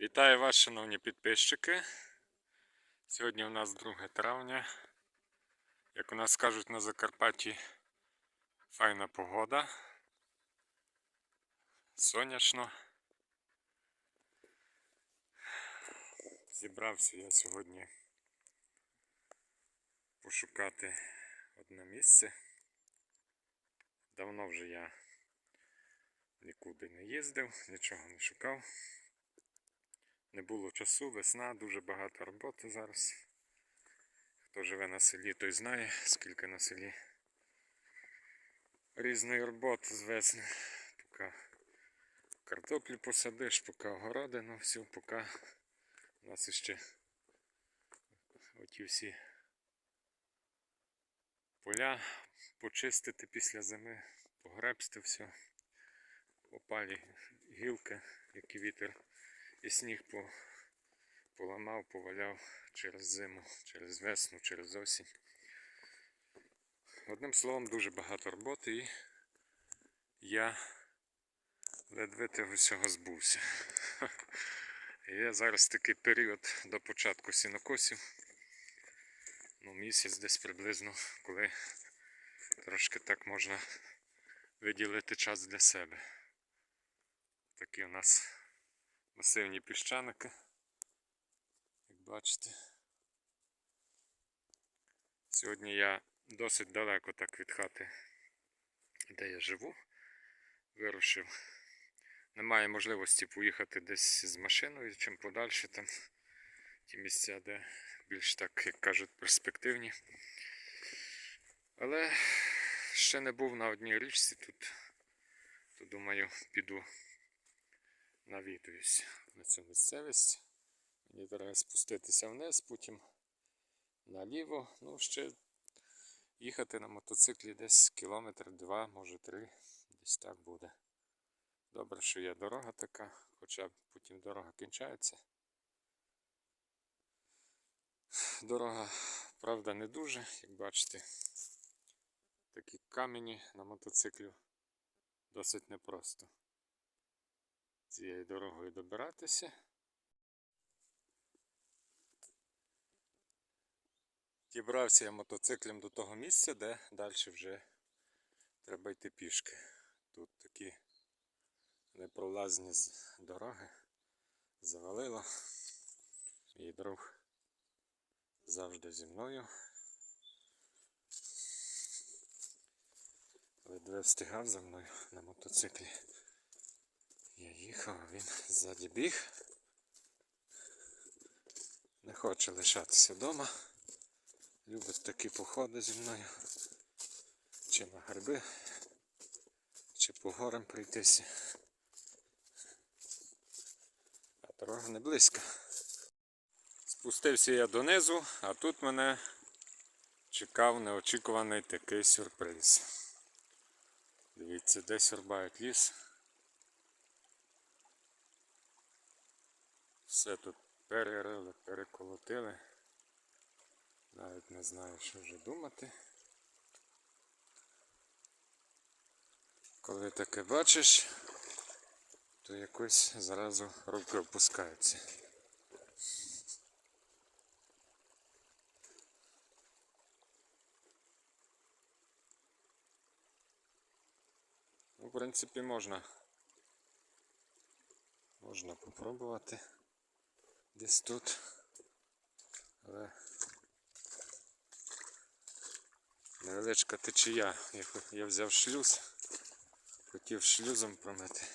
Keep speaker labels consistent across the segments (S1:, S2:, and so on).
S1: Вітаю вас, шановні підписчики. Сьогодні у нас 2 травня. Як у нас кажуть на Закарпатті, файна погода. Сонячно. Зібрався я сьогодні пошукати одне місце. Давно вже я нікуди не їздив, нічого не шукав. Не було часу, весна, дуже багато роботи зараз. Хто живе на селі, той знає, скільки на селі різної роботи з весни. Поки картоплю посадиш, поки огородину всю, поки у нас іще оті всі поля почистити після зими, погребсти все, опалі гілки, які вітер і сніг по, поламав, поваляв через зиму, через весну, через осінь. Одним словом, дуже багато роботи і я ледве того всього збувся. Є зараз такий період до початку сінокосів. Ну, місяць десь приблизно, коли трошки так можна виділити час для себе. Такі у нас масивні піщаники. Як бачите. Сьогодні я досить далеко так від хати, де я живу, вирушив. Немає можливості поїхати десь з машиною, чим подальше там ті місця, де більш так, як кажуть, перспективні. Але ще не був на одній річці тут, то думаю, піду навідуюсь на цю місцевість. Мені треба спуститися вниз, потім наліво. Ну, ще їхати на мотоциклі десь кілометр два, може три, десь так буде. Добре, що є дорога така, хоча потім дорога кінчається. Дорога, правда, не дуже, як бачите, такі камені на мотоциклі досить непросто цією дорогою добиратися. Дібрався я мотоциклем до того місця, де далі вже треба йти пішки. Тут такі непролазні дороги. Завалило. Мій друг завжди зі мною. Ледве встигав за мною на мотоциклі. Я їхав, а він ззаді біг. Не хоче лишатися вдома. Любить такі походи зі мною. Чи на гриби, чи по горам пройтися. А дорога не близька. Спустився я донизу, а тут мене чекав неочікуваний такий сюрприз. Дивіться, десь рубають ліс. Все тут перерили, переколотили. Навіть не знаю, що вже думати. Коли таке бачиш, то якось зразу руки опускаються. Ну, в принципі, можна. Можна попробувати десь тут. Але невеличка течія. Я, взяв шлюз, хотів шлюзом промити.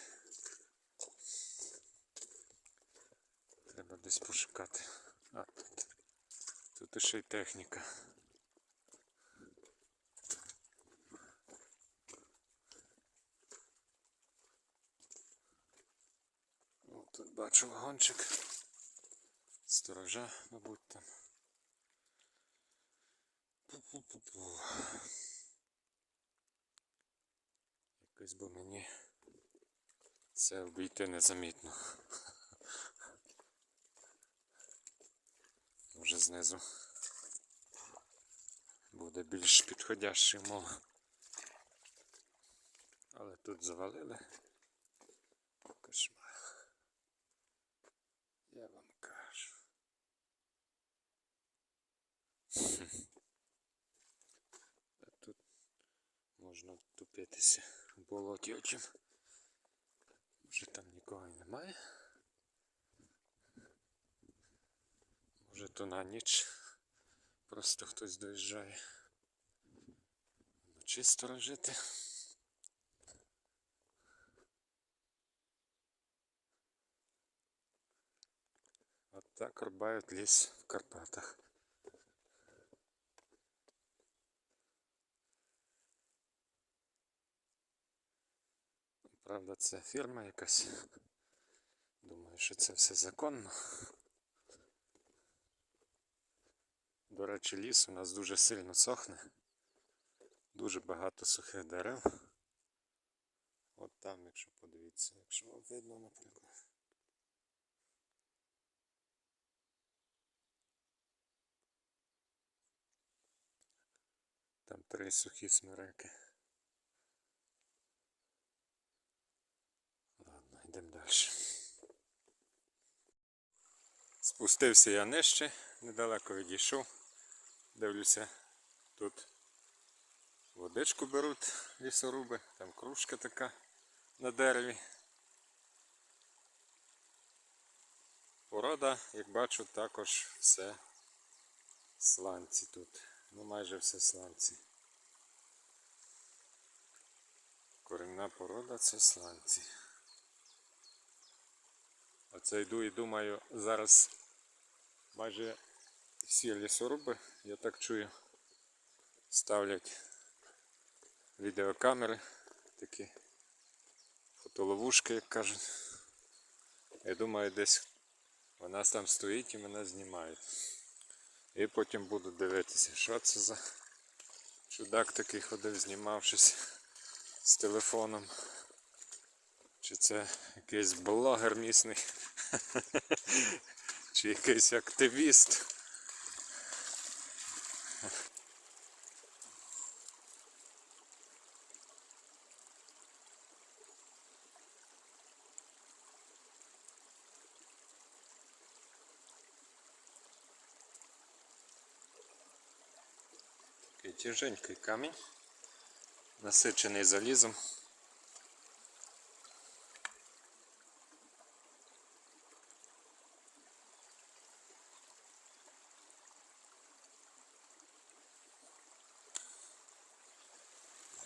S1: Треба десь пошукати. А, тут. Тут ще й техніка. Тут бачу вагончик. Сторожа, мабуть, там. Пу-пу-пу-пу. Якось би мені це обійти незамітно. Може знизу буде більш підходяща мова. Але тут завалили. Кошмар. Я вам кажу. А тут можна втупитися в болоті очим. Може там нікого й немає. Може то на ніч просто хтось доїжджає. Вночі сторожити. От так рубають ліс в Карпатах. Правда, це фірма якась. Думаю, що це все законно. До речі, ліс у нас дуже сильно сохне. Дуже багато сухих дерев. От там, якщо подивіться, якщо вам видно, наприклад. Там три сухі смереки. Йдемо далі. Спустився я нижче, недалеко відійшов. Дивлюся, тут водичку беруть лісоруби, там кружка така на дереві. Порода, як бачу, також все сланці тут. Ну майже все сланці. Корінна порода це сланці. Оце йду і думаю, зараз майже всі лісоруби, я так чую, ставлять відеокамери, такі фотоловушки, як кажуть. Я думаю, десь вона там стоїть і мене знімають. І потім буду дивитися, що це за чудак такий ходив, знімавшись з телефоном. Чи це якийсь блогер місний, чи якийсь активіст. Такий тяженький камінь, насичений залізом.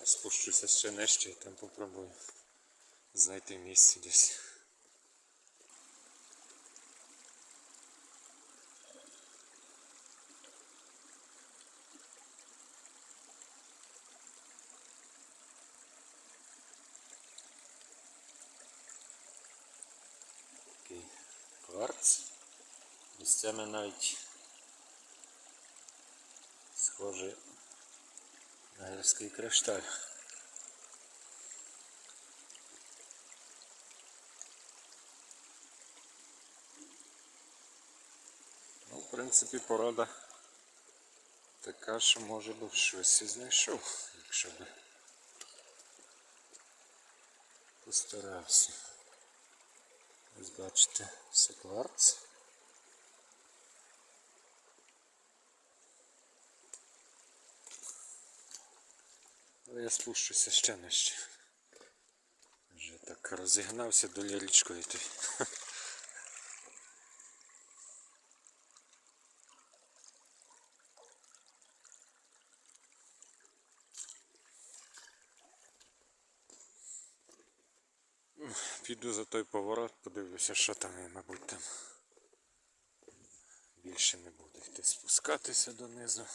S1: Спущуся ще нижче і там попробую знайти місце десь. Такий кварц. Місцями навіть схожий на кришталь. Ну, в принципі, порода така, що може би щось і знайшов, якщо би постарався. Ось бачите, це кварц. Але я спущуся ще нижче. Вже так розігнався до річкою той. Піду за той поворот, подивлюся, що там і, мабуть, там більше не буде йти спускатися донизу.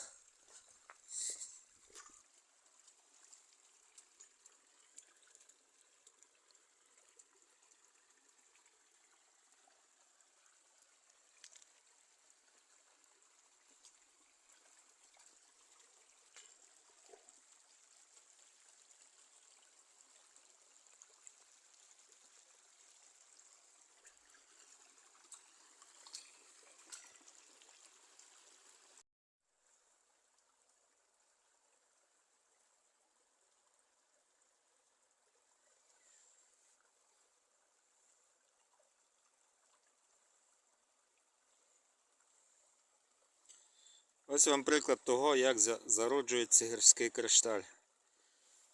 S1: Ось вам приклад того, як зароджується гірський кришталь.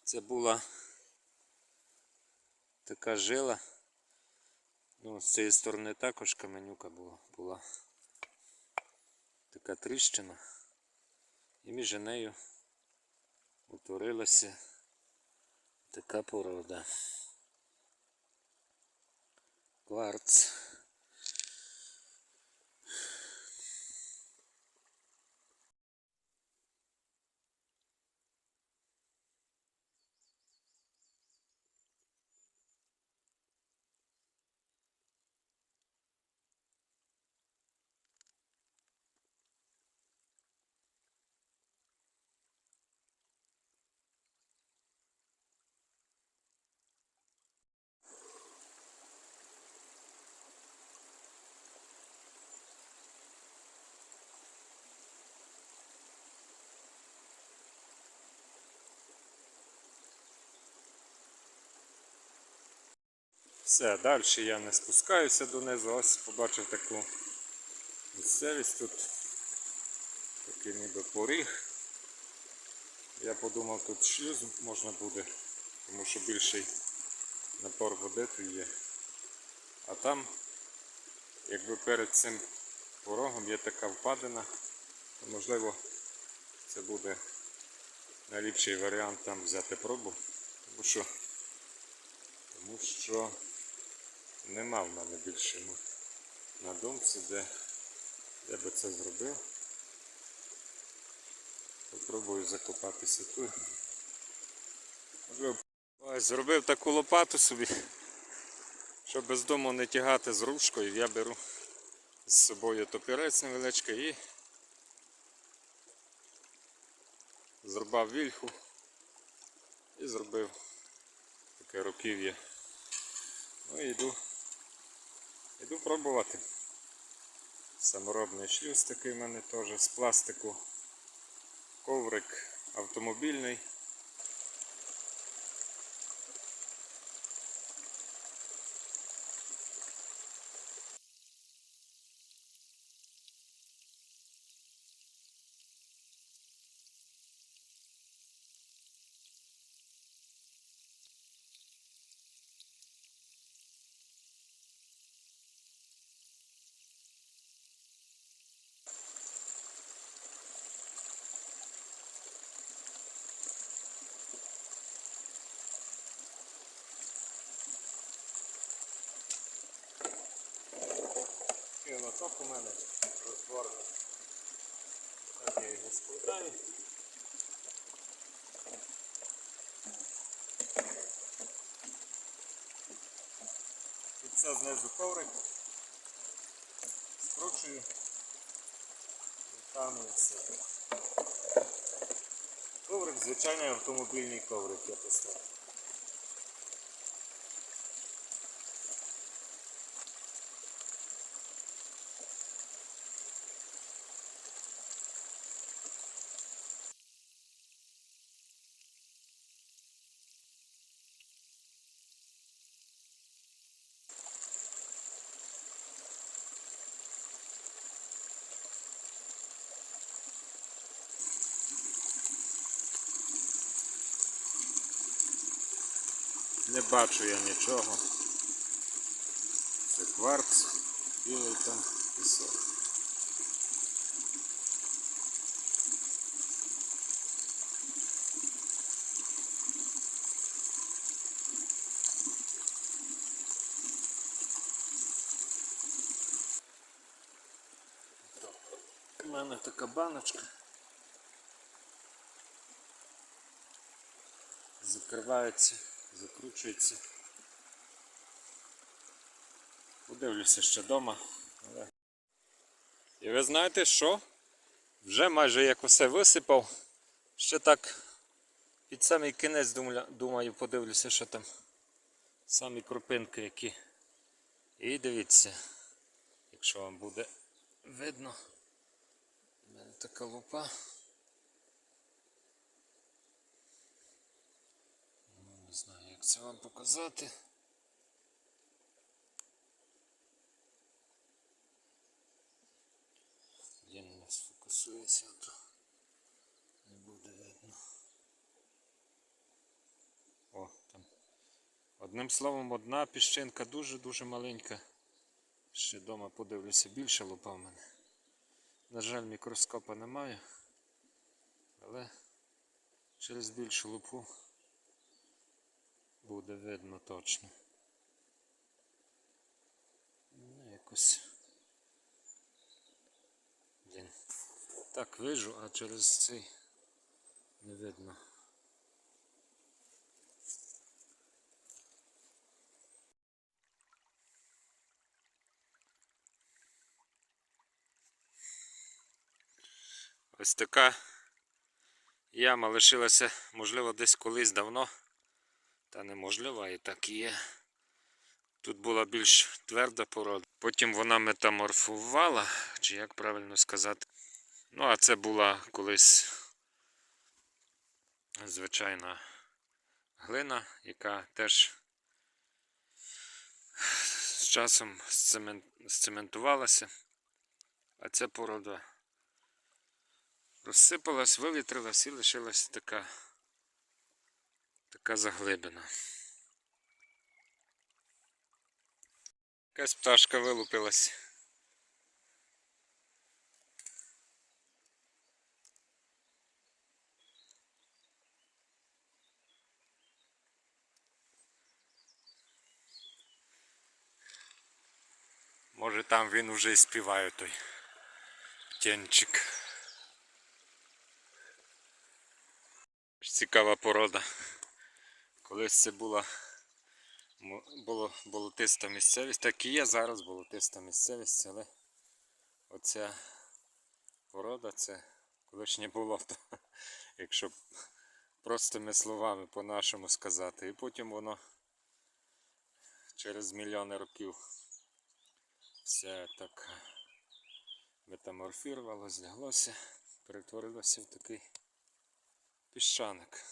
S1: Це була така жила. Ну, з цієї сторони також каменюка була. була. Така тріщина. І між нею утворилася така порода. Кварц. Все, далі я не спускаюся донизу, ось побачив таку місцевість тут. Такий ніби поріг. Я подумав, тут шлюз можна буде, тому що більший напор води тут є. А там, якби перед цим порогом є така впадина, то можливо це буде найліпший варіант там взяти пробу, тому що тому що нема в мене більше на думці, де я би це зробив. Попробую закопатися тут. Ось зробив таку лопату собі, щоб без дому не тягати з ручкою, я беру з собою топірець невеличкий і зрубав вільху і зробив таке руків'я. Ну і йду, йду пробувати. Саморобний шлюз такий в мене теж з пластику. Коврик автомобільний. Кінотоп у мене розборний. Так я його складаю. І це знизу коврик. Скручую. І все. Коврик, звичайний автомобільний коврик я поставив. Бачу я нічого. Це кварц, білий там пісок. У мене така баночка. Закривається, закручується. Подивлюся ще вдома. Але... І ви знаєте що? Вже майже як усе висипав. Ще так під самий кінець думаю, подивлюся, що там самі крупинки які. І дивіться, якщо вам буде видно. У мене така лупа. Ну, Не знаю, як це вам показати. Він не сфокусується. дивлюся, то не буде видно. О, там. Одним словом, одна піщинка дуже-дуже маленька. Ще вдома подивлюся, більше лупа в мене. На жаль, мікроскопа немає, але через більшу лупу буде видно точно. Ну, якось. Блін. Так вижу, а через цей не видно. Ось така яма лишилася, можливо, десь колись давно. Та неможливо, і так є. Тут була більш тверда порода. Потім вона метаморфувала, чи як правильно сказати. Ну, а це була колись звичайна глина, яка теж з часом сцемен- сцементувалася. А ця порода розсипалась, вивітрилась і лишилась така, така заглибина. Якась пташка вилупилась. Може там він уже і співає той птенчик. Цікава порода. Колись це була було болотиста місцевість, так і є зараз болотиста місцевість, але оця порода це колишнє болото, якщо простими словами по-нашому сказати. І потім воно через мільйони років все так метаморфірувалося, зляглося, перетворилося в такий піщаник.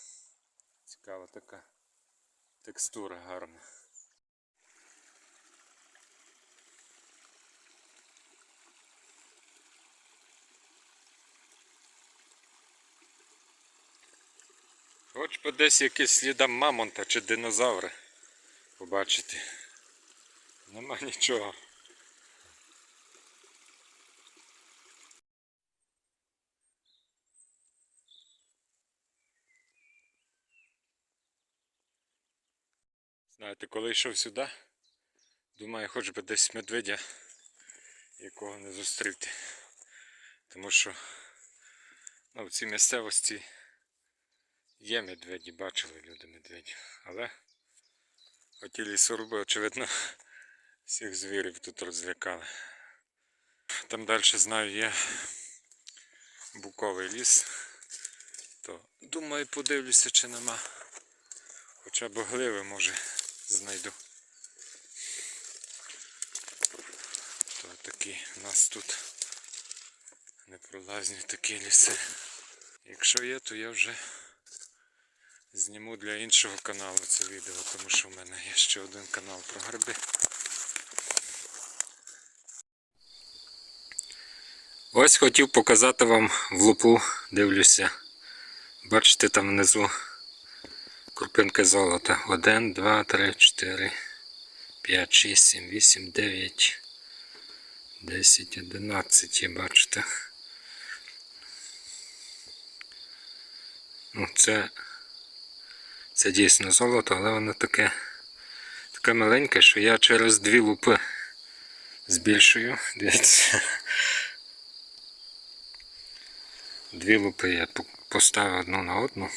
S1: Цікава така текстура гарна. Хоч би десь якісь сліда мамонта чи динозаври побачити. Нема нічого. Знаєте, коли йшов сюди, думаю, хоч би десь медведя якого не зустріти. Тому що ну, в цій місцевості є медведі, бачили люди медведів. Але оті лісоруби, очевидно, всіх звірів тут розлякали. Там далі знаю є буковий ліс. То думаю, подивлюся, чи нема. Хоча б гливи може знайду. То такі у нас тут непролазні такі ліси. Якщо є, то я вже зніму для іншого каналу це відео, тому що в мене є ще один канал про гриби. Ось хотів показати вам в лупу, дивлюся. Бачите там внизу крупинки золота. 1, 2, 3, 4, 5, 6, 7, 8, 9, 10, 11, бачите. Ну, це, це дійсно золото, але воно таке, таке маленьке, що я через дві лупи збільшую. Дивіться. Дві лупи я поставив одну на одну.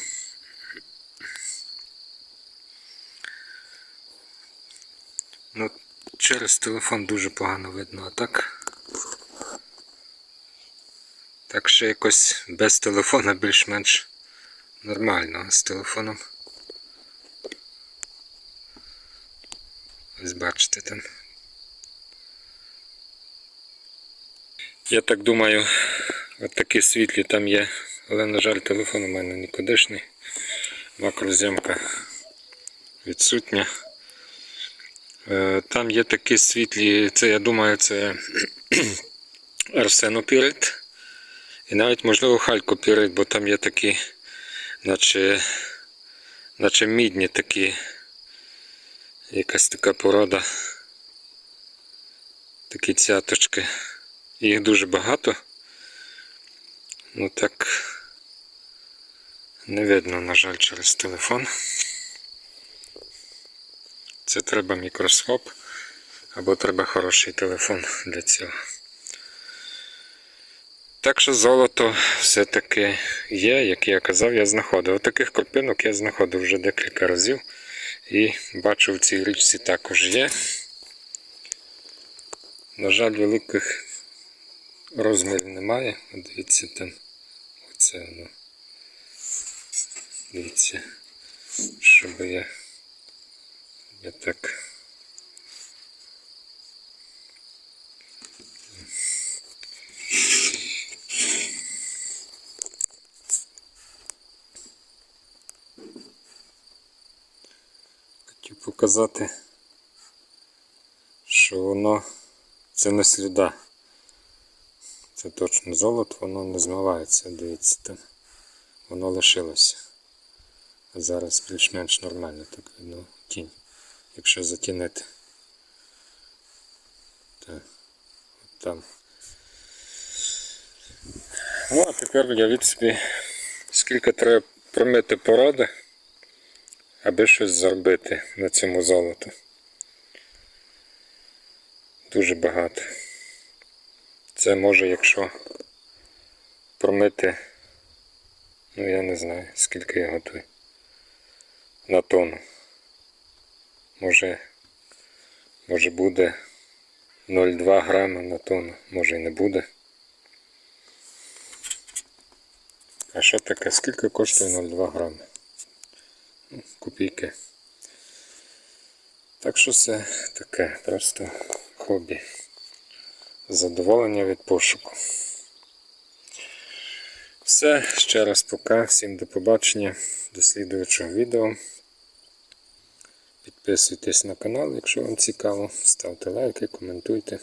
S1: Ну, через телефон дуже погано видно, а так. Так що якось без телефона більш-менш нормально, з телефоном. Ось бачите там. Я так думаю, от такі світлі там є, але, на жаль, телефон у мене нікудишний. Макрозйомка відсутня. Е, Там є такі світлі, це я думаю, це арсенопірит. І навіть можливо хальку пірить, бо там є такі, наче, наче мідні такі, якась така порода. Такі цяточки. Їх дуже багато. Ну так не видно, на жаль, через телефон. Це треба мікроскоп або треба хороший телефон для цього. Так що золото все-таки є, як я казав, я знаходив. Таких крупинок я знаходив вже декілька разів. І бачу в цій річці також є. На жаль, великих розмірів немає. Дивіться там. Оце воно. Дивіться, щоб я, я так. Хотів показати, що воно це не сліда. Це точно золото, воно не змивається, дивіться там. Воно лишилося. А зараз більш-менш нормально так видно тінь. Якщо затінити. Так, там. Ну, а тепер уявіть собі, скільки треба промити породи, аби щось заробити на цьому золоту. Дуже багато. Це може, якщо промити, ну я не знаю, скільки я готую. На тонну. Може, може буде 0,2 грама на тонну, може і не буде. А що таке? Скільки коштує 0,2 грами? Ну, Копійки. Так що це таке просто хобі. Задоволення від пошуку. Все, ще раз пока. Всім до побачення, до слідуючого відео. Підписуйтесь на канал, якщо вам цікаво. Ставте лайки, коментуйте.